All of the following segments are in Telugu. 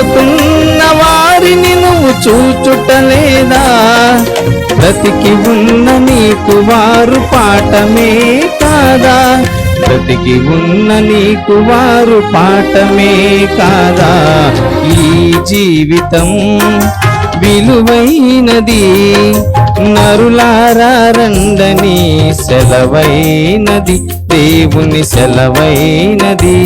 పోతున్న వారిని నువ్వు చూచుటలేదా? బ్రతికి ఉన్న నీకు వారు పాఠమే కాదా? బ్రతికి ఉన్న నీకు వారు పాఠమే కాదా? ఈ జీవితం విలువైనది నరులారండని సెలవైనది దేవుని సెలవైనది.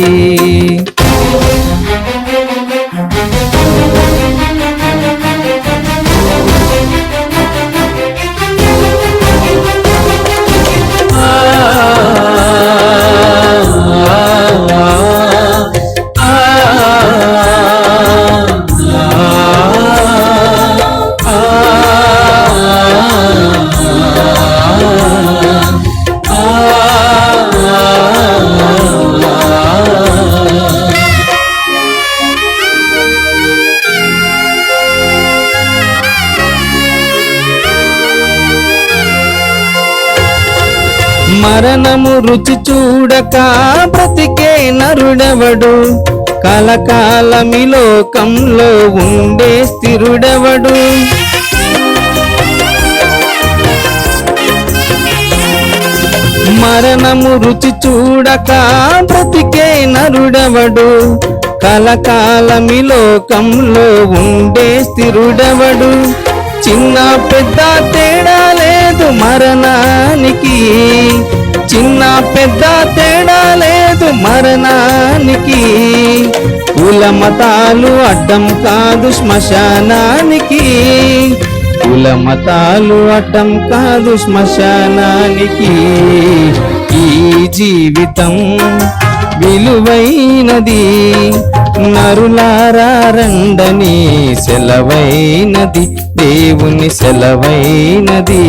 మరణము రుచి చూడక బ్రతికే నరుడెవడు? కలకాలమి లోకంలో ఉండే స్థిరుడెవడు? మరణము రుచి చూడక బ్రతికే నరుడెవడు? కలకాలమి లోకంలో ఉండే స్థిరుడెవడు? చిన్న పెద్ద తేడాలే లేదు మరణానికి. చిన్న పెద్ద తేడా లేదు మరణానికి. కుల మతాలు అడ్డం కాదు శ్మశానానికి. కుల మతాలు అడ్డం కాదు శ్మశానానికి. ఈ జీవితం విలువైనది. నరులారండని సెలవైనది దేవుని సెలవైనది.